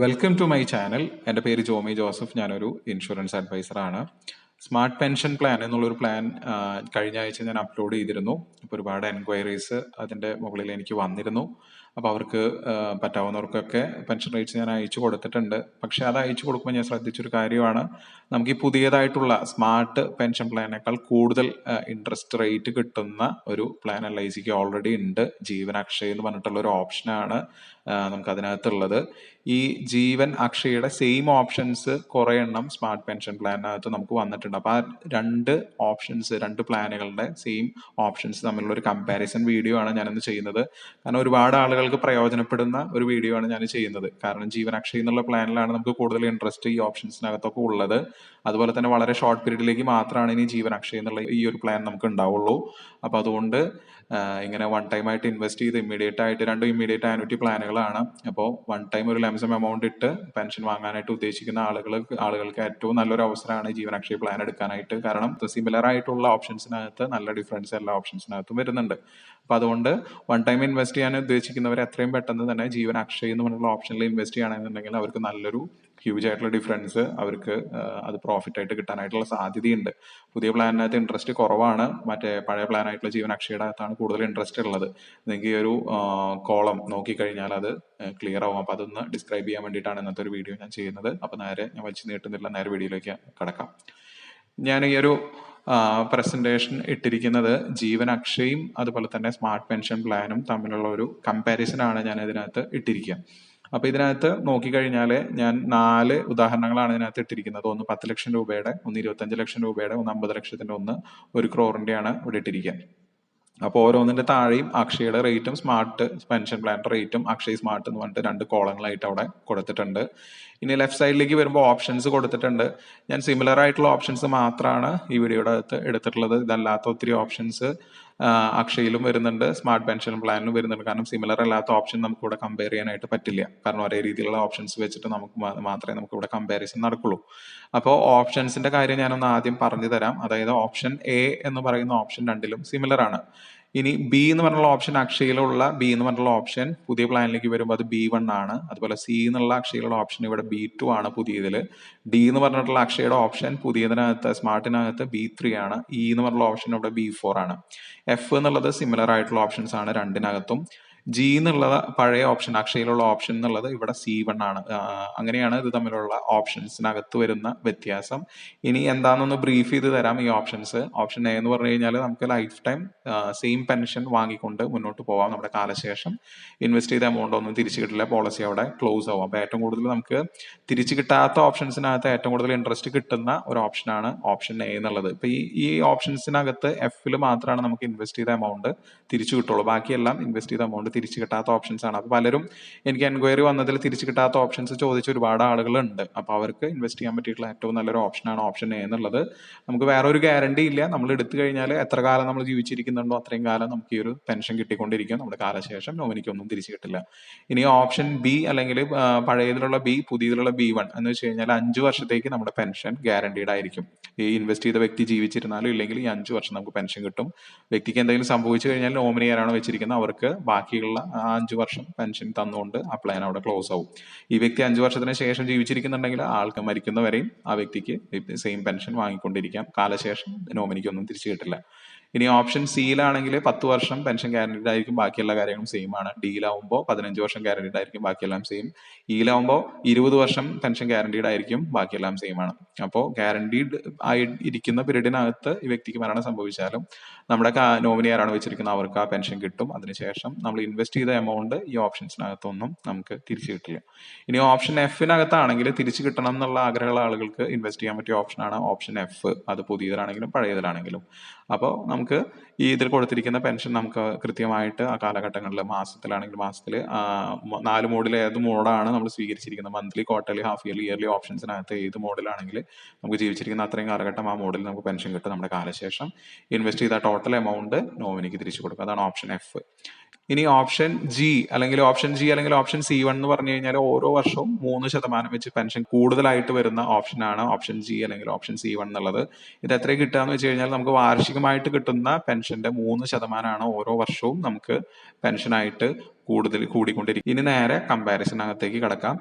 Welcome to my channel എന്റെ പേര് Jomi Joseph. ഞാനൊരു ഇൻഷുറൻസ് അഡ്വൈസറാണ് സ്മാർട്ട് പെൻഷൻ പ്ലാൻ എന്നുള്ളൊരു പ്ലാൻ കഴിഞ്ഞ ആഴ്ച ഞാൻ അപ്ലോഡ് ചെയ്തിരുന്നു. അപ്പോൾ ഒരുപാട് എൻക്വയറീസ് അതിന്റെ മുകളിൽ എനിക്ക് വന്നിരുന്നു. അപ്പോൾ അവർക്ക് പറ്റാവുന്നവർക്കൊക്കെ പെൻഷൻ റേറ്റ്സ് ഞാൻ അയച്ചു കൊടുത്തിട്ടുണ്ട്. പക്ഷേ അത് അയച്ചു കൊടുക്കുമ്പോൾ ഞാൻ ശ്രദ്ധിച്ചൊരു കാര്യമാണ്. നമുക്ക് ഈ പുതിയതായിട്ടുള്ള സ്മാർട്ട് പെൻഷൻ പ്ലാനേക്കാൾ കൂടുതൽ ഇൻട്രസ്റ്റ് റേറ്റ് കിട്ടുന്ന ഒരു പ്ലാൻ എൽ ഐ സിക്ക് ഓൾറെഡി ഉണ്ട്. ജീവൻ എന്ന് പറഞ്ഞിട്ടുള്ള ഒരു ഓപ്ഷനാണ് നമുക്ക് അതിനകത്തുള്ളത്. ഈ ജീവൻ അക്ഷയുടെ സെയിം ഓപ്ഷൻസ് കുറേ എണ്ണം സ്മാർട്ട് പെൻഷൻ പ്ലാനിനകത്ത് നമുക്ക് വന്നിട്ടുണ്ട്. അപ്പോൾ ആ രണ്ട് ഓപ്ഷൻസ് രണ്ട് പ്ലാനുകളുടെ സെയിം ഓപ്ഷൻസ് തമ്മിലുള്ള ഒരു കമ്പാരിസൺ വീഡിയോ ആണ് ഞാനിന്ന് ചെയ്യുന്നത്. കാരണം ഒരുപാട് ആളുകൾക്ക് പ്രയോജനപ്പെടുന്ന ഒരു വീഡിയോ ആണ് ഞാൻ ചെയ്യുന്നത്. കാരണം ജീവൻ അക്ഷയ് എന്നുള്ള പ്ലാനിലാണ് നമുക്ക് കൂടുതൽ ഇൻട്രസ്റ്റ് ഈ ഓപ്ഷൻസിനകത്തൊക്കെ ഉള്ളത്. അതുപോലെ തന്നെ വളരെ ഷോർട്ട് പീരീഡിലേക്ക് മാത്രമാണ് ഇനി ജീവൻ അക്ഷയ് എന്നുള്ള ഈ ഒരു പ്ലാൻ നമുക്ക് ഉണ്ടാവുള്ളൂ. അപ്പോൾ അതുകൊണ്ട് ഇങ്ങനെ വൺ ടൈം ആയിട്ട് ഇൻവെസ്റ്റ് ചെയ്ത് ഇമ്മീഡിയറ്റ് ആയിട്ട് രണ്ട് ഇമ്മീഡിയറ്റ് ആനുറ്റി പ്ലാനുകളാണ് അപ്പോൾ വൺ ടൈം ഒരു ലംസം എമൗണ്ട് ഇട്ട് പെൻഷൻ വാങ്ങാനായിട്ട് ഉദ്ദേശിക്കുന്ന ആളുകൾ ആളുകൾക്ക് ഏറ്റവും നല്ലൊരു അവസരമാണ് ജീവൻ അക്ഷയ് പ്ലാൻ എടുക്കാനായിട്ട്. കാരണം സിമിലർ ആയിട്ടുള്ള ഓപ്ഷൻസിനകത്ത് നല്ല ഡിഫറൻസ് എല്ലാ ഓപ്ഷൻസിനകത്തും വരുന്നുണ്ട്. അപ്പോൾ അതുകൊണ്ട് വൺ ടൈം ഇൻവെസ്റ്റ് ചെയ്യാൻ ഉദ്ദേശിക്കുന്നവർ എത്രയും പെട്ടെന്ന് തന്നെ ജീവൻ അക്ഷയ് എന്ന് പറഞ്ഞുള്ള ഓപ്ഷനിൽ ഇൻവെസ്റ്റ് ചെയ്യുകയാണെന്നുണ്ടെങ്കിൽ അവർക്ക് നല്ലൊരു ഹ്യൂജ് ആയിട്ടുള്ള ഡിഫറൻസ് അവർക്ക് അത് പ്രോഫിറ്റ് ആയിട്ട് കിട്ടാനായിട്ടുള്ള സാധ്യതയുണ്ട്. പുതിയ പ്ലാനിനകത്ത് ഇൻട്രസ്റ്റ് കുറവാണ്. മറ്റേ പഴയ പ്ലാൻ ആയിട്ടുള്ള ജീവൻ അക്ഷയുടെ അകത്താണ് കൂടുതൽ ഇൻട്രസ്റ്റ് ഉള്ളത്. നിങ്ങൾക്ക് ഈ ഒരു കോളം നോക്കിക്കഴിഞ്ഞാൽ അത് ക്ലിയർ ആവും. അപ്പോൾ അതൊന്ന് ഡിസ്ക്രൈബ് ചെയ്യാൻ വേണ്ടിയിട്ടാണ് ഇന്നത്തെ ഒരു വീഡിയോ ഞാൻ ചെയ്യുന്നത്. അപ്പോൾ നേരെ ഞാൻ വലിച്ചു നീട്ടുന്നില്ല. നേരെ വീഡിയോയിലേക്ക് കടക്കാം. ഞാൻ ഈ ഒരു പ്രസന്റേഷൻ ഇട്ടിരിക്കുന്നത് ജീവൻ അക്ഷയും അതുപോലെ തന്നെ സ്മാർട്ട് പെൻഷൻ പ്ലാനും തമ്മിലുള്ള ഒരു കമ്പാരിസനാണ് ഞാൻ ഇതിനകത്ത് ഇട്ടിരിക്കുക. അപ്പൊ ഇതിനകത്ത് നോക്കിക്കഴിഞ്ഞാൽ ഞാൻ നാല് ഉദാഹരണങ്ങളാണ് ഇതിനകത്ത് ഇട്ടിരിക്കുന്നത്. ഒന്ന് പത്ത് ലക്ഷം രൂപയുടെ ഒന്ന് ഇരുപത്തഞ്ച് ലക്ഷം രൂപയുടെ ഒന്ന് അമ്പത് ലക്ഷത്തിന്റെ ഒന്ന് ഒരു ക്രോറിന്റെയാണ് ഇവിടെ ഇട്ടിരിക്കുക. അപ്പോൾ ഓരോന്നിന്റെ താഴെയും അക്ഷയുടെ റേറ്റും സ്മാർട്ട് പെൻഷൻ പ്ലാന്റെ റേറ്റും അക്ഷയ് സ്മാർട്ട് എന്ന് പറഞ്ഞിട്ട് രണ്ട് കോളങ്ങളായിട്ട് അവിടെ കൊടുത്തിട്ടുണ്ട്. ഇനി ലെഫ്റ്റ് സൈഡിലേക്ക് വരുമ്പോൾ ഓപ്ഷൻസ് കൊടുത്തിട്ടുണ്ട്. ഞാൻ സിമിലർ ആയിട്ടുള്ള ഓപ്ഷൻസ് മാത്രമാണ് ഈ വീഡിയോയുടെ അകത്ത് എടുത്തിട്ടുള്ളത്. ഇതല്ലാത്ത ഒത്തിരി ഓപ്ഷൻസ് അക്ഷയിലും വരുന്നുണ്ട് സ്മാർട്ട് പെൻഷൻ പ്ലാനിലും വരുന്നുണ്ട്. കാരണം സിമിലർ അല്ലാത്ത ഓപ്ഷൻ നമുക്ക് ഇവിടെ കമ്പയർ ചെയ്യാനായിട്ട് പറ്റില്ല. കാരണം ഒരേ രീതിയിലുള്ള ഓപ്ഷൻസ് വെച്ചിട്ട് നമുക്ക് മാത്രമേ നമുക്ക് ഇവിടെ കമ്പാരിസൺ നടക്കുള്ളൂ. അപ്പോൾ ഓപ്ഷൻസിന്റെ കാര്യം ഞാനൊന്ന് ആദ്യം പറഞ്ഞു തരാം അതായത് ഓപ്ഷൻ എ എന്ന് പറയുന്ന ഓപ്ഷൻ രണ്ടിലും സിമിലർ ആണ്. ഇനി ബി എന്ന് പറഞ്ഞുള്ള ഓപ്ഷൻ അക്ഷയിലുള്ള ബി എന്ന് പറഞ്ഞുള്ള ഓപ്ഷൻ പുതിയ പ്ലാനിലേക്ക് വരുമ്പോൾ അത് ബി വൺ ആണ്. അതുപോലെ സി എന്നുള്ള അക്ഷയിലുള്ള ഓപ്ഷൻ ഇവിടെ ബി ടു ആണ് പുതിയതിൽ ഡി എന്ന് പറഞ്ഞിട്ടുള്ള അക്ഷയുടെ ഓപ്ഷൻ പുതിയതിനകത്ത് സ്മാർട്ടിനകത്ത് ബി ത്രീ ആണ്. ഇ എന്ന് പറഞ്ഞുള്ള ഓപ്ഷൻ ഇവിടെ ബി ഫോർ ആണ്. എഫ് എന്നുള്ളത് സിമിലർ ആയിട്ടുള്ള ഓപ്ഷൻസ് ആണ് രണ്ടിനകത്തും. ജി എന്നുള്ളത് പഴയ ഓപ്ഷൻ അക്ഷയിലുള്ള ഓപ്ഷൻ എന്നുള്ളത് ഇവിടെ സി വൺ ആണ്. അങ്ങനെയാണ് ഇത് തമ്മിലുള്ള ഓപ്ഷൻസിനകത്ത് വരുന്ന വ്യത്യാസം. ഇനി എന്താണെന്നൊന്ന് ബ്രീഫ് ചെയ്ത് തരാം ഈ ഓപ്ഷൻസ് ഓപ്ഷൻ എ എന്ന് പറഞ്ഞു കഴിഞ്ഞാൽ നമുക്ക് ലൈഫ് ടൈം സെയിം പെൻഷൻ വാങ്ങിക്കൊണ്ട് മുന്നോട്ട് പോവാം നമ്മുടെ കാലശേഷം. ഇൻവെസ്റ്റ് ചെയ്ത എമൗണ്ട് ഒന്നും തിരിച്ചു കിട്ടില്ല. പോളിസി അവിടെ ക്ലോസ് ആവും. അപ്പോൾ ഏറ്റവും കൂടുതൽ നമുക്ക് തിരിച്ചു കിട്ടാത്ത ഓപ്ഷൻസിനകത്ത് ഏറ്റവും കൂടുതൽ ഇൻട്രസ്റ്റ് കിട്ടുന്ന ഒരു ഓപ്ഷനാണ് ഓപ്ഷൻ എ എന്നുള്ളത്. ഇപ്പൊ ഈ ഈ ഓപ്ഷൻസിനകത്ത് എഫിൽ മാത്രമാണ് നമുക്ക് ഇൻവെസ്റ്റ് ചെയ്ത എമൗണ്ട് തിരിച്ചു കിട്ടുള്ളൂ. ബാക്കിയെല്ലാം ഇൻവെസ്റ്റ് ചെയ്ത എമൗണ്ട് തിരിച്ചു കിട്ടാത്ത ഓപ്ഷൻസ് ആണ്. അപ്പോൾ പലരും എനിക്ക് എൻക്വയറി വന്നതിൽ തിരിച്ചു കിട്ടാത്ത ഓപ്ഷൻസ് ചോദിച്ച ഒരുപാട് ആളുകളുണ്ട്. അപ്പോൾ അവർക്ക് ഇൻവെസ്റ്റ് ചെയ്യാൻ പറ്റിയിട്ടുള്ള ഏറ്റവും നല്ലൊരു ഓപ്ഷനാണ് ഓപ്ഷൻ എ എന്നുള്ളത്. നമുക്ക് വേറെ ഒരു ഗ്യാരണ്ടി ഇല്ല. നമ്മൾ എടുത്തു കഴിഞ്ഞാൽ എത്ര കാലം നമ്മൾ ജീവിച്ചിരിക്കുന്നുണ്ടോ അത്രയും കാലം നമുക്ക് ഈ ഒരു പെൻഷൻ കിട്ടിക്കൊണ്ടിരിക്കും. നമ്മുടെ കാലശേഷം നോമിനിക്കൊന്നും തിരിച്ചു കിട്ടില്ല. ഇനി ഓപ്ഷൻ ബി അല്ലെങ്കിൽ പഴയതിലുള്ള ബി പുതിയതിലുള്ള ബി വൺ എന്ന് വെച്ച് കഴിഞ്ഞാൽ അഞ്ച് വർഷത്തേക്ക് നമ്മുടെ പെൻഷൻ ഗ്യാരണ്ടീഡ് ആയിരിക്കും. ഈ ഇൻവെസ്റ്റ് ചെയ്ത വ്യക്തി ജീവിച്ചിരുന്നാലും ഇല്ലെങ്കിൽ ഈ അഞ്ച് വർഷം നമുക്ക് പെൻഷൻ കിട്ടും. വ്യക്തിക്ക് എന്തെങ്കിലും സംഭവിച്ചു കഴിഞ്ഞാൽ നോമിനി ആരാണോ വെച്ചിരിക്കുന്നത് അവർക്ക് ബാക്കിയുള്ള അഞ്ച് വർഷം പെൻഷൻ തന്നുകൊണ്ട് ആ പ്ലാൻ അവിടെ ക്ലോസ് ആവും. ഈ വ്യക്തി അഞ്ച് വർഷത്തിന് ശേഷം ജീവിച്ചിരിക്കുന്നുണ്ടെങ്കിൽ ആൾക്ക് മരിക്കുന്നവരെയും ആ വ്യക്തിക്ക് സെയിം പെൻഷൻ വാങ്ങിക്കൊണ്ടിരിക്കാം. കാലശേഷം നോമിനിക്കൊന്നും തിരിച്ചു കിട്ടില്ല. ഇനി ഓപ്ഷൻ സിയിലാണെങ്കിൽ പത്ത് വർഷം പെൻഷൻ ഗ്യാരണ്ടീഡ് ആയിരിക്കും ബാക്കിയുള്ള കാര്യങ്ങളും സെയിം ആണ്. ഡിയിലാവുമ്പോൾ പതിനഞ്ച് വർഷം ഗ്യാരണ്ടീഡ് ആയിരിക്കും ബാക്കിയെല്ലാം സെയിം ഇയിലാവുമ്പോൾ ഇരുപത് വർഷം പെൻഷൻ ഗ്യാരണ്ടീഡ് ആയിരിക്കും ബാക്കിയെല്ലാം സെയിം ആണ്. അപ്പോൾ ഗ്യാരണ്ടീഡ് ആയി ഇരിക്കുന്ന പീരീഡിനകത്ത് ഈ വ്യക്തിക്ക് മരണം സംഭവിച്ചാലും നമ്മുടെ നോമിനി ആരാണ് വെച്ചിരിക്കുന്നത്? അവർക്ക് ആ പെൻഷൻ കിട്ടും. അതിനുശേഷം നമ്മൾ ഇൻവെസ്റ്റ് ചെയ്ത എമൗണ്ട് ഈ ഓപ്ഷൻസിനകത്തൊന്നും നമുക്ക് തിരിച്ചു കിട്ടില്ല. ഇനി ഓപ്ഷൻ എഫിനകത്താണെങ്കിൽ തിരിച്ചു കിട്ടണം എന്നുള്ള ആഗ്രഹമുള്ള ആളുകൾക്ക് ഇൻവെസ്റ്റ് ചെയ്യാൻ പറ്റിയ ഓപ്ഷനാണ് ഓപ്ഷൻ എഫ് അത് പുതിയതിലാണെങ്കിലും പഴയതിലാണെങ്കിലും. അപ്പോൾ നമുക്ക് ഈ ഇതിൽ കൊടുത്തിരിക്കുന്ന പെൻഷൻ നമുക്ക് കൃത്യമായിട്ട് ആ കാലഘട്ടങ്ങളിൽ മാസത്തിലാണെങ്കിൽ മാസത്തിൽ നാല് മോഡിൽ ഏത് മോഡാണ് നമ്മൾ സ്വീകരിച്ചിരിക്കുന്നത്? Monthly quarterly half yearly yearly ഓപ്ഷൻസിനകത്ത് ഏത് മോഡിലാണെങ്കിൽ നമുക്ക് ജീവിച്ചിരിക്കുന്ന അത്രയും കാലഘട്ടം ആ മോഡിൽ നമുക്ക് പെൻഷൻ കിട്ടും നമ്മുടെ കാലശേഷം. ഇൻവെസ്റ്റ് ചെയ്ത ടോട്ടൽ എമൗണ്ട് നോമിനിക്ക് തിരിച്ചു കൊടുക്കും. അതാണ് ഓപ്ഷൻ എഫ്. ഇനി ഓപ്ഷൻ ജി അല്ലെങ്കിൽ ഓപ്ഷൻ ജി അല്ലെങ്കിൽ ഓപ്ഷൻ സി വൺ എന്ന് പറഞ്ഞു കഴിഞ്ഞാൽ ഓരോ വർഷവും മൂന്ന് ശതമാനം വെച്ച് പെൻഷൻ കൂടുതലായിട്ട് വരുന്ന ഓപ്ഷനാണ് ഓപ്ഷൻ ജി അല്ലെങ്കിൽ ഓപ്ഷൻ സി വൺ എന്നുള്ളത്. ഇത് എത്ര കിട്ടുക എന്ന് വെച്ച് കഴിഞ്ഞാൽ നമുക്ക് വാർഷികമായിട്ട് കിട്ടുന്ന പെൻഷന്റെ മൂന്ന് ശതമാനമാണ് ഓരോ വർഷവും നമുക്ക് പെൻഷനായിട്ട് കൂടുതൽ കൂടിക്കൊണ്ടിരിക്കും. ഇനി നേരെ കമ്പാരിസനകത്തേക്ക് കിടക്കാം.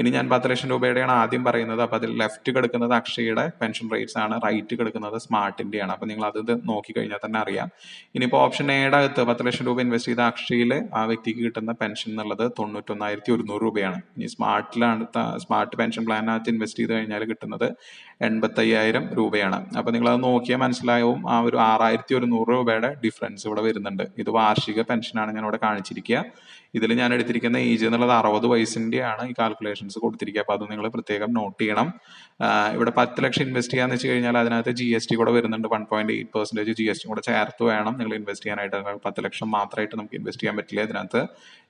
ഇനി ഞാൻ പത്ത് ലക്ഷം രൂപയുടെയാണ് ആദ്യം പറയുന്നത്. അപ്പൊ അതിൽ ലെഫ്റ്റ് കിടക്കുന്നത് അക്ഷയുടെ പെൻഷൻ റേറ്റ്സ് ആണ് റൈറ്റ് കിടക്കുന്നത് സ്മാർട്ടിന്റെ ആണ് അപ്പൊ നിങ്ങൾ അത് നോക്കി കഴിഞ്ഞാൽ തന്നെ അറിയാം. ഇനിയിപ്പോ ഓപ്ഷൻ എയുടെ അകത്ത് പത്ത് ലക്ഷം രൂപ ഇൻവെസ്റ്റ് ചെയ്ത അക്ഷയിൽ ആ വ്യക്തിക്ക് കിട്ടുന്ന പെൻഷൻ എന്നുള്ളത് തൊണ്ണൂറ്റൊന്നായിരത്തി ഒരുന്നൂറ് രൂപയാണ്. ഇനി സ്മാർട്ടിലാണ് സ്മാർട്ട് പെൻഷൻ പ്ലാനകത്ത് ഇൻവെസ്റ്റ് ചെയ്ത് കഴിഞ്ഞാൽ കിട്ടുന്നത് എൺപത്തയ്യായിരം രൂപയാണ്. അപ്പൊ നിങ്ങൾ അത് നോക്കിയാൽ മനസ്സിലാവും ആ ഒരു ആറായിരത്തി ഒരുന്നൂറ് രൂപയുടെ ഡിഫറൻസ് ഇവിടെ വരുന്നുണ്ട്. ഇത് വാർഷിക പെൻഷനാണ് ഞാൻ ഇവിടെ കാണിച്ചിരിക്കുക. ഇതിൽ ഞാൻ എടുത്തിരിക്കുന്ന ഏജ് എന്നുള്ളത് അറുപത് വയസ്സിന്റെ ആണ് ഈ കാൽക്കുലേഷൻസ് കൊടുത്തിരിക്കുക. അപ്പോൾ അത് നിങ്ങൾ പ്രത്യേകം നോട്ട് ചെയ്യണം. ഇവിടെ പത്ത് ലക്ഷം ഇൻവെസ്റ്റ് ചെയ്യാന്ന് വെച്ച് കഴിഞ്ഞാൽ അതിനകത്ത് ജി എസ് ടി കൂടെ വരുന്നുണ്ട്. One point eight percentage G S T കൂടെ ചേർത്ത് വേണം നിങ്ങൾ ഇൻവെസ്റ്റ് ചെയ്യാനായിട്ട്. പത്ത് ലക്ഷം മാത്രമായിട്ട് നമുക്ക് ഇൻവെസ്റ്റ് ചെയ്യാൻ പറ്റില്ല ഇതിനകത്ത്.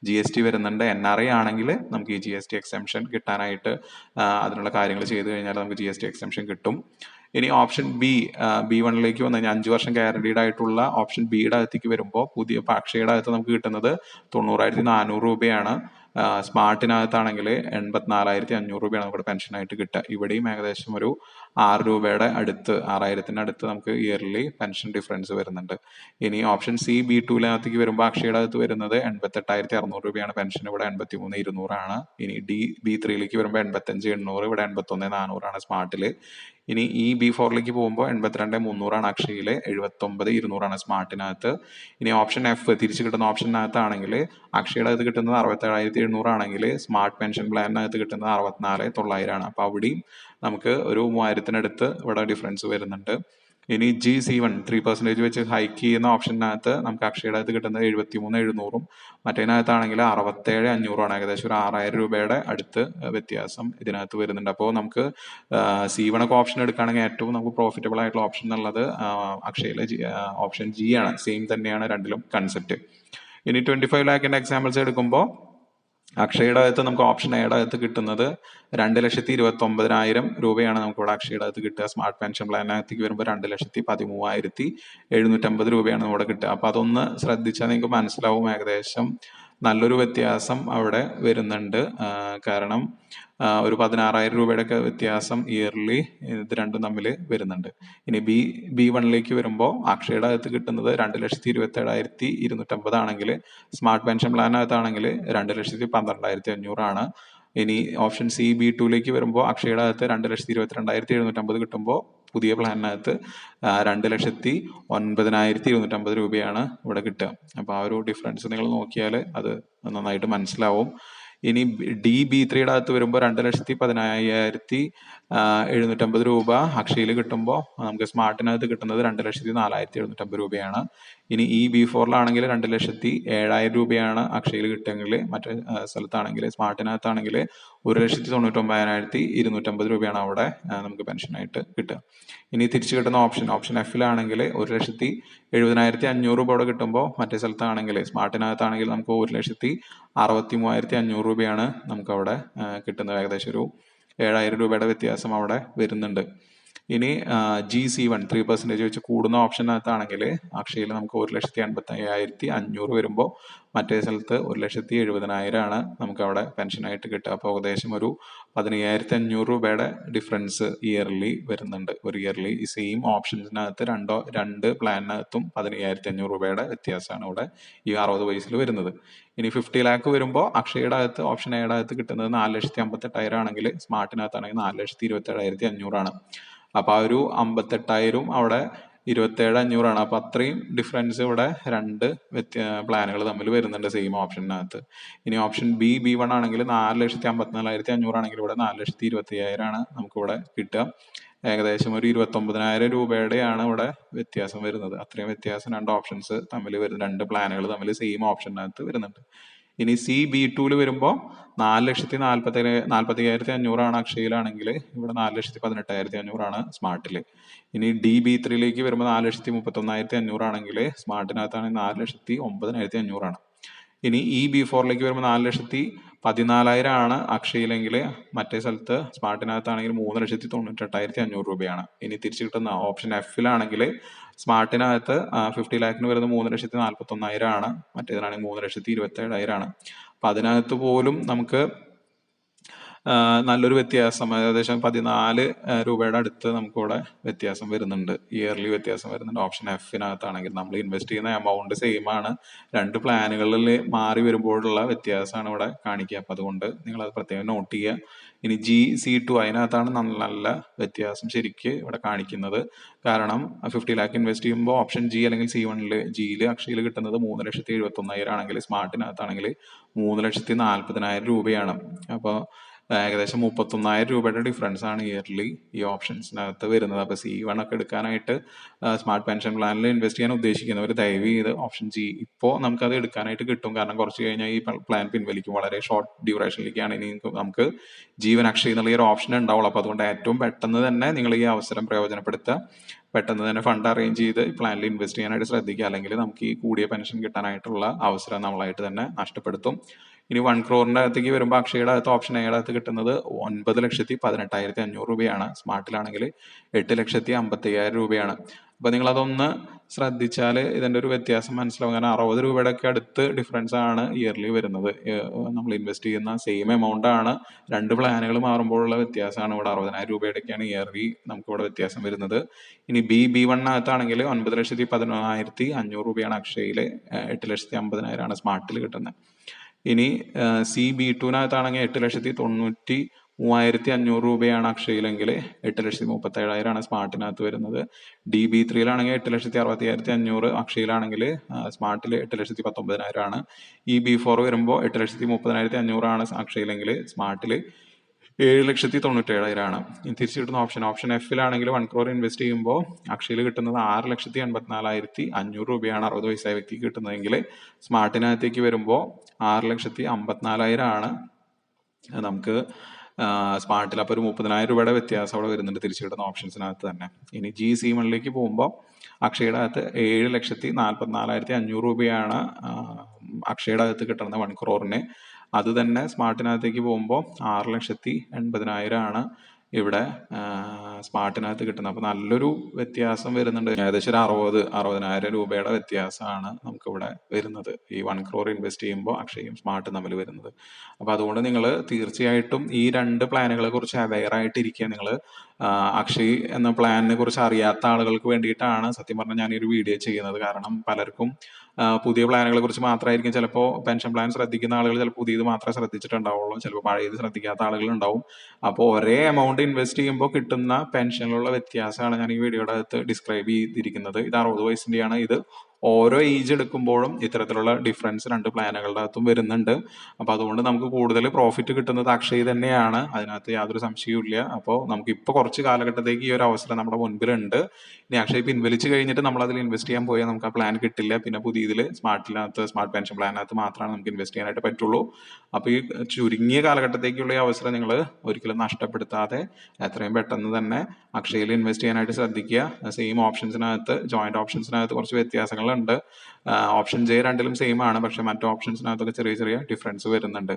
ജി എസ് ടി വരുന്നുണ്ട്. എൻ ആർ ഐ ആണെങ്കിൽ നമുക്ക് ഈ ജി എസ് ടി എക്സെംഷൻ കിട്ടാനായിട്ട് അതിനുള്ള കാര്യങ്ങൾ ചെയ്തു കഴിഞ്ഞാൽ നമുക്ക് ജി എസ് ടി എക്സെംഷൻ കിട്ടും. ഇനി ഓപ്ഷൻ ബി ബി വണ്ണിലേക്ക് വന്നു കഴിഞ്ഞാൽ അഞ്ച് വർഷം ഗ്യാരണ്ടീഡ് ആയിട്ടുള്ള ഓപ്ഷൻ ബിയുടെ അകത്തേക്ക് വരുമ്പോൾ പുതിയ അക്ഷയുടെ അകത്ത് നമുക്ക് കിട്ടുന്നത് തൊണ്ണൂറായിരത്തി നാനൂറ് രൂപയാണ്. സ്മാർട്ടിനകത്താണെങ്കിൽ എൺപത്തിനാലായിരത്തി അഞ്ഞൂറ് രൂപയാണ് നമുക്ക് പെൻഷനായിട്ട് കിട്ടുക. ഇവിടെയും ഏകദേശം ഒരു ആറ് രൂപയുടെ അടുത്ത് ആറായിരത്തിന് അടുത്ത് നമുക്ക് ഇയർലി പെൻഷൻ ഡിഫറൻസ് വരുന്നുണ്ട്. ഇനി ഓപ്ഷൻ സി ബി ടുവിനകത്തേക്ക് വരുമ്പോൾ അക്ഷയുടെ അകത്ത് വരുന്നത് എൺപത്തെട്ടായിരത്തി അറുന്നൂറ് രൂപയാണ്. പെൻഷൻ ഇവിടെ എൺപത്തി മൂന്ന് ഇരുന്നൂറാണ്. ഇനി ഡി ബി ത്രീയിലേക്ക് വരുമ്പോൾ എൺപത്തഞ്ച് എണ്ണൂറ് ഇവിടെ എൺപത്തൊന്ന് നാനൂറാണ് സ്മാർട്ടിൽ ഇനി ഈ ബി ഫോറിലേക്ക് പോകുമ്പോൾ എൺപത്തിരണ്ട് മുന്നൂറാണ് അക്ഷയിൽ എഴുപത്തൊമ്പത് ഇരുന്നൂറാണ് സ്മാർട്ടിനകത്ത് ഇനി ഓപ്ഷൻ എഫ് തിരിച്ചു കിട്ടുന്ന ഓപ്ഷനകത്താണെങ്കിൽ അക്ഷയുടെ അകത്ത് കിട്ടുന്നത് അറുപത്തേഴായിരത്തി എഴുന്നൂറാണെങ്കിൽ സ്മാർട്ട് പെൻഷൻ പ്ലാനിനകത്ത് കിട്ടുന്നത് അറുപത്തിനാല് തൊള്ളായിരമാണ് അപ്പോൾ അവിടെയും നമുക്ക് ഒരു മൂവായിരത്തിനടുത്ത് ഇവിടെ ഡിഫറൻസ് വരുന്നുണ്ട്. ഇനി G C one three percentage വെച്ച് ഹൈക്ക് ചെയ്യുന്ന ഓപ്ഷനകത്ത് നമുക്ക് അക്ഷയുടെ അകത്ത് കിട്ടുന്നത് എഴുപത്തി മൂന്ന് എഴുന്നൂറും. മറ്റേതിനകത്താണെങ്കിൽ അറുപത്തേഴ് അഞ്ഞൂറുമാണ്. ഏകദേശം ഒരു ആറായിരം രൂപയുടെ അടുത്ത് വ്യത്യാസം ഇതിനകത്ത് വരുന്നുണ്ട്. അപ്പോൾ നമുക്ക് സി വൺ ഒക്കെ ഓപ്ഷൻ എടുക്കുകയാണെങ്കിൽ ഏറ്റവും നമുക്ക് പ്രോഫിറ്റബിൾ ആയിട്ടുള്ള ഓപ്ഷൻ എന്നുള്ളത് അക്ഷയിലെ ഓപ്ഷൻ ജി ആണ്. സെയിം തന്നെയാണ് രണ്ടിലും കൺസെപ്റ്റ് ഇനി ട്വന്റി ഫൈവ് ലാക്കിന്റെ എക്സാമ്പിൾസ് എടുക്കുമ്പോൾ അക്ഷയുടെ അകത്ത് നമുക്ക് ഓപ്ഷൻ എയുടെ അകത്ത് കിട്ടുന്നത് രണ്ട് ലക്ഷത്തി ഇരുപത്തി ഒമ്പതിനായിരം രൂപയാണ് നമുക്ക് ഇവിടെ അക്ഷയുടെ അകത്ത് കിട്ടുക. സ്മാർട്ട് പെൻഷൻ പ്ലാനകത്ത് വരുമ്പോൾ രണ്ട് ലക്ഷത്തി പതിമൂവായിരത്തി എഴുന്നൂറ്റമ്പത് രൂപയാണ് ഇവിടെ കിട്ടുക. അപ്പൊ അതൊന്ന് ശ്രദ്ധിച്ചാൽ നിങ്ങൾക്ക് മനസ്സിലാവും ഏകദേശം. നല്ലൊരു വ്യത്യാസം അവിടെ വരുന്നുണ്ട്. കാരണം ഒരു പതിനാറായിരം രൂപയുടെ ഒക്കെ വ്യത്യാസം ഇയർലി ഇത് രണ്ടും തമ്മിൽ വരുന്നുണ്ട്. ഇനി ബി ബി വണ്ണിലേക്ക് വരുമ്പോൾ അക്ഷയുടെ അകത്ത് കിട്ടുന്നത് രണ്ട് ലക്ഷത്തി ഇരുപത്തി ഏഴായിരത്തി ഇരുന്നൂറ്റമ്പതാണെങ്കിൽ സ്മാർട്ട് പെൻഷൻ പ്ലാനകത്താണെങ്കിൽ രണ്ട് ലക്ഷത്തി പന്ത്രണ്ടായിരത്തി അഞ്ഞൂറാണ് ഇനി ഓപ്ഷൻ സി ബി ടുവിലേക്ക് വരുമ്പോൾ അക്ഷയുടെ അകത്ത് രണ്ട് ലക്ഷത്തി ഇരുപത്തിരണ്ടായിരത്തി എഴുന്നൂറ്റമ്പത് കിട്ടുമ്പോൾ പുതിയ പ്ലാനിനകത്ത് രണ്ട് ലക്ഷത്തി ഒൻപതിനായിരത്തി ഇരുന്നൂറ്റമ്പത് രൂപയാണ് ഇവിടെ കിട്ടുക. അപ്പോൾ ആ ഒരു ഡിഫറൻസ് നിങ്ങൾ നോക്കിയാൽ അത് നന്നായിട്ട് മനസ്സിലാവും. ഇനി ഡി ബി ത്രീയുടെ അകത്ത് വരുമ്പോൾ രണ്ട് ലക്ഷത്തി പതിനായിരത്തി എഴുന്നൂറ്റമ്പത് രൂപ അക്ഷയിൽ കിട്ടുമ്പോൾ നമുക്ക് സ്മാർട്ടിനകത്ത് കിട്ടുന്നത് രണ്ട് ലക്ഷത്തി നാലായിരത്തി എഴുന്നൂറ്റമ്പത് രൂപയാണ്. ഇനി ഈ ബി ഫോറിലാണെങ്കിൽ രണ്ട് ലക്ഷത്തി ഏഴായിരം രൂപയാണ് അക്ഷയിൽ കിട്ടുമെങ്കിൽ മറ്റേ സ്ഥലത്താണെങ്കിൽ സ്മാർട്ടിനകത്താണെങ്കിൽ ഒരു ലക്ഷത്തി തൊണ്ണൂറ്റൊമ്പതിനായിരത്തി ഇരുന്നൂറ്റമ്പത് രൂപയാണ് അവിടെ നമുക്ക് പെൻഷനായിട്ട് കിട്ടുക. ഇനി തിരിച്ചു കിട്ടുന്ന ഓപ്ഷൻ ഓപ്ഷൻ എഫിലാണെങ്കിൽ ഒരു ലക്ഷത്തി എഴുപതിനായിരത്തി അഞ്ഞൂറ് രൂപ അവിടെ കിട്ടുമ്പോൾ മറ്റേ സ്ഥലത്താണെങ്കിൽ സ്മാർട്ടിനകത്താണെങ്കിൽ നമുക്ക് ഒരു ലക്ഷത്തി അറുപത്തി മൂവായിരത്തി അഞ്ഞൂറ് രൂപയാണ് നമുക്ക് അവിടെ കിട്ടുന്നത്. ഏകദേശം ഒരു ഏഴായിരം രൂപയുടെ വ്യത്യാസം അവിടെ വരുന്നുണ്ട്. ഇനി G C one three percentage വെച്ച് കൂടുന്ന ഓപ്ഷനകത്താണെങ്കിൽ അക്ഷയിൽ നമുക്ക് ഒരു ലക്ഷത്തി എൺപത്തി അയ്യായിരത്തി അഞ്ഞൂറ് വരുമ്പോൾ മറ്റേ സ്ഥലത്ത് ഒരു ലക്ഷത്തി എഴുപതിനായിരം ആണ് നമുക്ക് അവിടെ പെൻഷനായിട്ട് കിട്ടുക. അപ്പോൾ ഏകദേശം ഒരു പതിനയ്യായിരത്തി അഞ്ഞൂറ് രൂപയുടെ ഡിഫറൻസ് ഇയർലി വരുന്നുണ്ട്. ഒരു ഇയർലി ഈ സെയിം ഓപ്ഷൻസിനകത്ത് രണ്ടോ രണ്ട് പ്ലാനിനകത്തും പതിനയ്യായിരത്തി അഞ്ഞൂറ് രൂപയുടെ വ്യത്യാസമാണ് ഇവിടെ ഈ അറുപത് വയസ്സിൽ വരുന്നത്. ഇനി ഫിഫ്റ്റി ലാക്ക് വരുമ്പോൾ അക്ഷയുടെ അകത്ത് ഓപ്ഷൻ എയുടെ അകത്ത് കിട്ടുന്നത് നാല് ലക്ഷത്തി അമ്പത്തെട്ടായിരം ആണെങ്കിൽ സ്മാർട്ടിനകത്താണെങ്കിൽ നാല് ലക്ഷത്തി ഇരുപത്തി ഏഴായിരത്തി അഞ്ഞൂറാണ്. അപ്പൊ ആ ഒരു അമ്പത്തെട്ടായിരം അവിടെ ഇരുപത്തേഴ് അഞ്ഞൂറാണ് അപ്പൊ അത്രയും ഡിഫറൻസ് ഇവിടെ രണ്ട് വ്യത്യ പ്ലാനുകൾ തമ്മിൽ വരുന്നുണ്ട് സെയിം ഓപ്ഷനകത്ത് ഇനി ഓപ്ഷൻ ബി ബി വൺ ആണെങ്കിൽ നാല് ലക്ഷത്തി അമ്പത്തിനാലായിരത്തി അഞ്ഞൂറാണെങ്കിൽ ഇവിടെ നാല് ലക്ഷത്തി ഇരുപത്തി അയ്യായിരം ആണ് നമുക്ക് ഇവിടെ കിട്ടുക. ഏകദേശം ഒരു ഇരുപത്തൊമ്പതിനായിരം രൂപയുടെയാണ് ഇവിടെ വ്യത്യാസം വരുന്നത്. അത്രയും വ്യത്യാസം രണ്ട് ഓപ്ഷൻസ് തമ്മിൽ വരുന്ന രണ്ട് പ്ലാനുകൾ തമ്മിൽ സെയിം ഓപ്ഷനകത്ത് വരുന്നുണ്ട്. ഇനി സി ബി ടുവിൽ വരുമ്പോൾ നാല് ലക്ഷത്തി നാൽപ്പത്തി നാൽപ്പത്തി അയ്യായിരത്തി അഞ്ഞൂറാണ് അക്ഷയിലാണെങ്കിൽ ഇവിടെ നാല് ലക്ഷത്തി പതിനെട്ടായിരത്തി അഞ്ഞൂറാണ് സ്മാർട്ടിൽ ഇനി ഡി ബി ത്രീയിലേക്ക് വരുമ്പോൾ നാല് ലക്ഷത്തി മുപ്പത്തൊന്നായിരത്തി അഞ്ഞൂറാണെങ്കിൽ സ്മാർട്ടിനകത്താണെങ്കിൽ നാല് ലക്ഷത്തി ഒമ്പതിനായിരത്തി അഞ്ഞൂറാണ്. ഇനി ഇ ബി ഫോറിലേക്ക് വരുമ്പോൾ നാല് ലക്ഷത്തി പതിനാലായിരം ആണ് അക്ഷയിലെങ്കിൽ മറ്റേ സ്ഥലത്ത് സ്മാർട്ടിനകത്താണെങ്കിൽ മൂന്ന് ലക്ഷത്തി തൊണ്ണൂറ്റെട്ടായിരത്തി അഞ്ഞൂറ് രൂപയാണ്. ഇനി തിരിച്ചു കിട്ടുന്ന ഓപ്ഷൻ എഫിലാണെങ്കിൽ സ്മാർട്ടിനകത്ത് ഫിഫ്റ്റി ലാഖിന് വരുന്നത് മൂന്ന് ലക്ഷത്തി നാൽപ്പത്തൊന്നായിരം ആണ് മറ്റേതിനാണെങ്കിൽ മൂന്ന് ലക്ഷത്തി ഇരുപത്തി ഏഴായിരം ആണ് അപ്പം അതിനകത്ത് പോലും നമുക്ക് നല്ലൊരു വ്യത്യാസം. ഏകദേശം പതിനാല് രൂപയുടെ അടുത്ത് നമുക്കിവിടെ വ്യത്യാസം വരുന്നുണ്ട്. ഇയർലി വ്യത്യാസം വരുന്നുണ്ട്. ഓപ്ഷൻ എഫിനകത്താണെങ്കിൽ നമ്മൾ ഇൻവെസ്റ്റ് ചെയ്യുന്ന എമൗണ്ട് സെയിം ആണ്. രണ്ട് പ്ലാനുകളിൽ മാറി വരുമ്പോഴുള്ള വ്യത്യാസമാണ് ഇവിടെ കാണിക്കുക. അപ്പം അതുകൊണ്ട് നിങ്ങൾ അത് പ്രത്യേകം നോട്ട് ചെയ്യുക. ഇനി ജി സി ടു അതിനകത്താണ് നല്ല നല്ല വ്യത്യാസം ശരിക്ക് ഇവിടെ കാണിക്കുന്നത്. കാരണം ഫിഫ്റ്റി ലാക്ക് ഇൻവെസ്റ്റ് ചെയ്യുമ്പോൾ ഓപ്ഷൻ ജി അല്ലെങ്കിൽ സി വണ്ണിൽ ജിയിൽ അക്ഷയിൽ കിട്ടുന്നത് മൂന്ന് ലക്ഷത്തി എഴുപത്തൊന്നായിരം ആണെങ്കിൽ സ്മാർട്ടിനകത്താണെങ്കിൽ മൂന്ന് ലക്ഷത്തി നാൽപ്പതിനായിരം രൂപയാണ്. അപ്പോൾ ഏകദേശം മുപ്പത്തൊന്നായിരം രൂപയുടെ ഡിഫറൻസ് ആണ് ഇയർലി ഈ ഓപ്ഷൻസിനകത്ത് വരുന്നത്. അപ്പോൾ സി വൺ ഒക്കെ എടുക്കാനായിട്ട് സ്മാർട്ട് പെൻഷൻ പ്ലാനിൽ ഇൻവെസ്റ്റ് ചെയ്യാൻ ഉദ്ദേശിക്കുന്നവർ ദയവ് ചെയ്ത് ഓപ്ഷൻ ജി ഇപ്പോൾ നമുക്കത് എടുക്കാനായിട്ട് കിട്ടും. കാരണം കുറച്ച് കഴിഞ്ഞാൽ ഈ പ്ലാൻ പിൻവലിക്കും. വളരെ ഷോർട്ട് ഡ്യൂറേഷനിലേക്കാണ് ഇനി നമുക്ക് ജീവൻ അക്ഷയ എന്നുള്ള ഈ ഒരു ഓപ്ഷൻ ഉണ്ടാവുള്ളൂ. അപ്പോൾ അതുകൊണ്ട് ഏറ്റവും പെട്ടെന്ന് തന്നെ നിങ്ങൾ ഈ അവസരം പ്രയോജനപ്പെടുത്തുക. പെട്ടെന്ന് തന്നെ ഫണ്ട് അറേഞ്ച് ചെയ്ത് പ്ലാനിൽ ഇൻവെസ്റ്റ് ചെയ്യാനായിട്ട് ശ്രദ്ധിക്കുക. അല്ലെങ്കിൽ നമുക്ക് ഈ കൂടിയ പെൻഷൻ കിട്ടാനായിട്ടുള്ള അവസരം നമ്മളായിട്ട് തന്നെ നഷ്ടപ്പെടുത്തും. ഇനി വൺ ക്രോറിന്റെ അകത്തേക്ക് വരുമ്പോൾ അക്ഷയുടെ അകത്ത് ഓപ്ഷൻ എയുടെ അകത്ത് കിട്ടുന്നത് ഒൻപത് ലക്ഷത്തി പതിനെട്ടായിരത്തി അഞ്ഞൂറ് രൂപയാണ്. സ്മാർട്ടിലാണെങ്കിൽ എട്ട് ലക്ഷത്തി അമ്പത്തി അയ്യായിരം രൂപയാണ്. അപ്പോൾ നിങ്ങളതൊന്ന് ശ്രദ്ധിച്ചാൽ ഇതിന്റെ ഒരു വ്യത്യാസം മനസ്സിലാവും. കാരണം അറുപത് രൂപയുടെ ഒക്കെ അടുത്ത് ഡിഫറൻസ് ആണ് ഇയർലി വരുന്നത്. നമ്മൾ ഇൻവെസ്റ്റ് ചെയ്യുന്ന സെയിം എമൗണ്ട് ആണ്. രണ്ട് പ്ലാനുകൾ മാറുമ്പോഴുള്ള വ്യത്യാസമാണ് ഇവിടെ അറുപതിനായിരം രൂപയുടെയൊക്കെയാണ് ഇയർലി നമുക്ക് ഇവിടെ വ്യത്യാസം വരുന്നത്. ഇനി ബി ബി വണ്ണകത്താണെങ്കിൽ ഒൻപത് ലക്ഷത്തി പതിനൊന്നായിരത്തി അഞ്ഞൂറ് രൂപയാണ് അക്ഷയയിൽ എട്ട് ലക്ഷത്തി അമ്പതിനായിരമാണ് സ്മാർട്ടിൽ കിട്ടുന്നത്. ഇനി സി ബി ടുവിനകത്താണെങ്കിൽ എട്ട് ലക്ഷത്തി തൊണ്ണൂറ്റി മൂവായിരത്തി അഞ്ഞൂറ് രൂപയാണ് അക്ഷയിലെങ്കിൽ എട്ട് ലക്ഷത്തി മുപ്പത്തി ഏഴായിരമാണ് സ്മാർട്ടിനകത്ത് വരുന്നത്. ഡി ബി ത്രീയിലാണെങ്കിൽ എട്ട് ലക്ഷത്തി അറുപത്തി ആയിരത്തി അഞ്ഞൂറ് അക്ഷയിലാണെങ്കിൽ സ്മാർട്ടിൽ എട്ട് ലക്ഷത്തി പത്തൊമ്പതിനായിരമാണ് ഇ ബി ഫോർ വരുമ്പോൾ എട്ട് ലക്ഷത്തി മുപ്പതിനായിരത്തി അഞ്ഞൂറാണ് അക്ഷയിലെങ്കിൽ സ്മാർട്ടിൽ ഏഴ് ലക്ഷത്തി തൊണ്ണൂറ്റേഴായിരമാണ് തിരിച്ചു കിട്ടുന്ന ഓപ്ഷൻ ഓപ്ഷൻ എഫിലാണെങ്കിൽ വൺ ക്രോർ ഇൻവെസ്റ്റ് ചെയ്യുമ്പോൾ അക്ഷയിൽ കിട്ടുന്നത് ആറ് ലക്ഷത്തി എൺപത്തിനാലായിരത്തി അഞ്ഞൂറ് രൂപയാണ് അറുപത് വയസ്സായ വ്യക്തിക്ക് കിട്ടുന്നതെങ്കിൽ സ്മാർട്ടിനകത്തേക്ക് വരുമ്പോൾ ആറ് ലക്ഷത്തി അമ്പത്തിനാലായിരം ആണ് നമുക്ക് സ്മാർട്ടിൽ അപ്പോൾ ഒരു മുപ്പതിനായിരം രൂപയുടെ വ്യത്യാസം അവിടെ വരുന്നുണ്ട് തിരിച്ചു കിട്ടുന്ന ഓപ്ഷൻസിനകത്ത് തന്നെ. ഇനി ജി സി മണിലേക്ക് പോകുമ്പോൾ അക്ഷയുടെ അകത്ത് ഏഴ് ലക്ഷത്തി നാൽപ്പത്തിനാലായിരത്തി അഞ്ഞൂറ് രൂപയാണ് അക്ഷയുടെ അകത്ത് കിട്ടുന്നത് വൺ ക്രോറിന് അത് തന്നെ സ്മാർട്ടിനകത്തേക്ക് പോകുമ്പോൾ ആറ് ലക്ഷത്തി എൺപതിനായിരം ആണ് ഇവിടെ സ്മാർട്ടിനകത്ത് കിട്ടുന്നത്. അപ്പോൾ നല്ലൊരു വ്യത്യാസം വരുന്നുണ്ട്. ഏകദേശം ഒരു അറുപത് അറുപതിനായിരം രൂപയുടെ വ്യത്യാസമാണ് നമുക്കിവിടെ വരുന്നത്. ഈ വൺ ക്രോർ ഇൻവെസ്റ്റ് ചെയ്യുമ്പോൾ അക്ഷയും സ്മാർട്ടും തമ്മിൽ വരുന്നത്. അപ്പോൾ അതുകൊണ്ട് നിങ്ങൾ തീർച്ചയായിട്ടും ഈ രണ്ട് പ്ലാനുകളെ കുറിച്ച് അവെയർ ആയിട്ടിരിക്കുക. നിങ്ങൾ അക്ഷയ് എന്ന പ്ലാനിനെ കുറിച്ച് അറിയാത്ത ആളുകൾക്ക് വേണ്ടിയിട്ടാണ് സത്യം പറഞ്ഞാൽ ഞാൻ ഈ ഒരു വീഡിയോ ചെയ്യുന്നത്. കാരണം പലർക്കും പുതിയ പ്ലാനുകളെ കുറിച്ച് മാത്രമായിരിക്കും ചിലപ്പോൾ പെൻഷൻ പ്ലാൻ ശ്രദ്ധിക്കുന്ന ആളുകൾ ചിലപ്പോൾ പുതിയത് മാത്രമേ ശ്രദ്ധിച്ചിട്ടുണ്ടാവുള്ളൂ. ചിലപ്പോൾ പഴയത് ശ്രദ്ധിക്കാത്ത ആളുകൾ ഉണ്ടാവും. അപ്പോൾ ഒരേ എമൗണ്ട് ഇൻവെസ്റ്റ് ചെയ്യുമ്പോൾ കിട്ടുന്ന പെൻഷനിലുള്ള വ്യത്യാസമാണ് ഞാൻ ഈ വീഡിയോയുടെ അകത്ത് ഡിസ്ക്രൈബ് ചെയ്തിരിക്കുന്നത്. ഇത് അറുപത് വയസ്സിന്റെയാണ് ഇത് ഓരോ ഏജ് എടുക്കുമ്പോഴും ഇത്തരത്തിലുള്ള ഡിഫറൻസ് രണ്ട് പ്ലാനുകളുടെ അകത്തും വരുന്നുണ്ട്. അപ്പോൾ അതുകൊണ്ട് നമുക്ക് കൂടുതൽ പ്രോഫിറ്റ് കിട്ടുന്നത് അക്ഷയ് തന്നെയാണ്. അതിനകത്ത് യാതൊരു സംശയവും ഇല്ല. അപ്പോൾ നമുക്ക് ഇപ്പോൾ കുറച്ച് കാലഘട്ടത്തേക്ക് ഈ ഒരു അവസരം നമ്മുടെ മുൻപിലുണ്ട്. ഇനി അക്ഷയ് പിൻവലിച്ച് കഴിഞ്ഞിട്ട് നമ്മൾ അതിൽ ഇൻവെസ്റ്റ് ചെയ്യാൻ പോയാൽ നമുക്ക് ആ പ്ലാൻ കിട്ടില്ല. പിന്നെ പുതിയതിൽ സ്മാർട്ടിനകത്ത് സ്മാർട്ട് പെൻഷൻ പ്ലാനകത്ത് മാത്രമാണ് നമുക്ക് ഇൻവെസ്റ്റ് ചെയ്യാനായിട്ട് പറ്റുള്ളൂ. അപ്പോൾ ഈ ചുരുങ്ങിയ കാലഘട്ടത്തേക്കുള്ള ഈ അവസരം നിങ്ങൾ ഒരിക്കലും നഷ്ടപ്പെടുത്താതെ എത്രയും പെട്ടെന്ന് തന്നെ അക്ഷയയിൽ ഇൻവെസ്റ്റ് ചെയ്യാനായിട്ട് ശ്രദ്ധിക്കുക. സെയിം ഓപ്ഷൻസിനകത്ത് ജോയിന്റ് ഓപ്ഷൻസിനകത്ത് കുറച്ച് വ്യത്യാസങ്ങളുണ്ട് ഓപ്ഷൻ ജെ രണ്ടിലും സെയിം ആണ്. പക്ഷെ മറ്റു ഓപ്ഷൻസിനകത്തൊക്കെ ചെറിയ ചെറിയ ഡിഫറൻസ് വരുന്നുണ്ട്.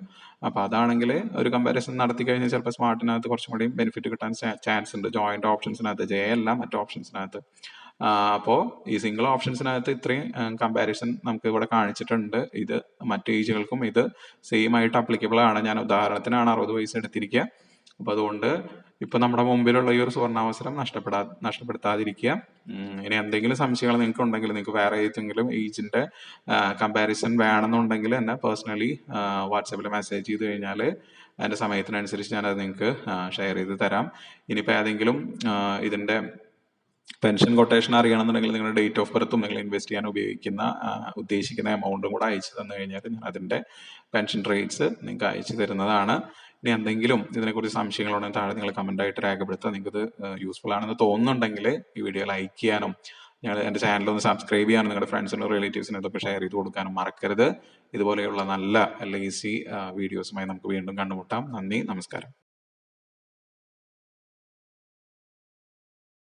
അപ്പോൾ അതാണെങ്കിൽ ഒരു കമ്പാരിസൺ നടത്തി കഴിഞ്ഞാൽ ചിലപ്പോൾ സ്മാർട്ടിനകത്ത് കുറച്ചും കൂടി ബെനിഫിറ്റ് കിട്ടാൻ ചാൻസ് ഉണ്ട്. ജോയിന്റ് ഓപ്ഷൻസിനകത്ത് ജെ അല്ല മറ്റു ഓപ്ഷൻസിനകത്ത് അപ്പോൾ ഈ സിംഗിൾ ഓപ്ഷൻസിനകത്ത് ഇത്രയും കമ്പാരിസൺ നമുക്ക് ഇവിടെ കാണിച്ചിട്ടുണ്ട്. ഇത് മറ്റു ഏജുകൾക്കും ഇത് സെയിം ആയിട്ട് അപ്ലിക്കബിൾ ആണ്. ഞാൻ ഉദാഹരണത്തിനാണ് അറുപത് വയസ്സ് എടുത്തിരിക്കുക. അപ്പോൾ അതുകൊണ്ട് ഇപ്പൊ നമ്മുടെ മുമ്പിലുള്ള ഈ ഒരു സുവർണാവസരം നഷ്ടപ്പെടാ നഷ്ടപ്പെടുത്താതിരിക്കുക. ഇനി എന്തെങ്കിലും സംശയങ്ങൾ നിങ്ങൾക്ക് ഉണ്ടെങ്കിൽ നിങ്ങൾക്ക് വേറെ ഏതെങ്കിലും ഏജിന്റെ കമ്പാരിസൺ വേണമെന്നുണ്ടെങ്കിൽ എന്നെ പേഴ്സണലി വാട്സാപ്പിൽ മെസ്സേജ് ചെയ്ത് കഴിഞ്ഞാൽ എന്റെ സമയത്തിനനുസരിച്ച് ഞാനത് നിങ്ങൾക്ക് ഷെയർ ചെയ്ത് തരാം. ഇനിയിപ്പോൾ ഏതെങ്കിലും ഇതിന്റെ പെൻഷൻ കൊട്ടേഷൻ അറിയണമെന്നുണ്ടെങ്കിൽ നിങ്ങളുടെ ഡേറ്റ് ഓഫ് ബർത്തും നിങ്ങൾ ഇൻവെസ്റ്റ് ചെയ്യാൻ ഉപയോഗിക്കുന്ന ഉദ്ദേശിക്കുന്ന എമൗണ്ടും കൂടെ അയച്ചു തന്നു കഴിഞ്ഞാൽ ഞാൻ അതിന്റെ പെൻഷൻ റേറ്റ്സ് നിങ്ങൾക്ക് അയച്ചു തരുന്നതാണ്. ഇനി എന്തെങ്കിലും ഇതിനെക്കുറിച്ച് സംശയങ്ങളുണ്ടെങ്കിൽ താഴെ നിങ്ങൾ കമന്റായിട്ട് രേഖപ്പെടുത്തുക. നിങ്ങൾക്ക് ഇത് യൂസ്ഫുൾ ആണെന്ന് തോന്നുന്നുണ്ടെങ്കിൽ ഈ വീഡിയോ ലൈക്ക് ചെയ്യാനും ഞങ്ങൾ എന്റെ ചാനൽ ഒന്ന് സബ്സ്ക്രൈബ് ചെയ്യാനും നിങ്ങളുടെ ഫ്രണ്ട്സിനും റിലേറ്റീവ്സിനും ഇതൊക്കെ ഷെയർ ചെയ്ത് കൊടുക്കാനും മറക്കരുത്. ഇതുപോലെയുള്ള നല്ല ലേസി വീഡിയോസുമായി നമുക്ക് വീണ്ടും കണ്ടുമുട്ടാം. നന്ദി നമസ്കാരം.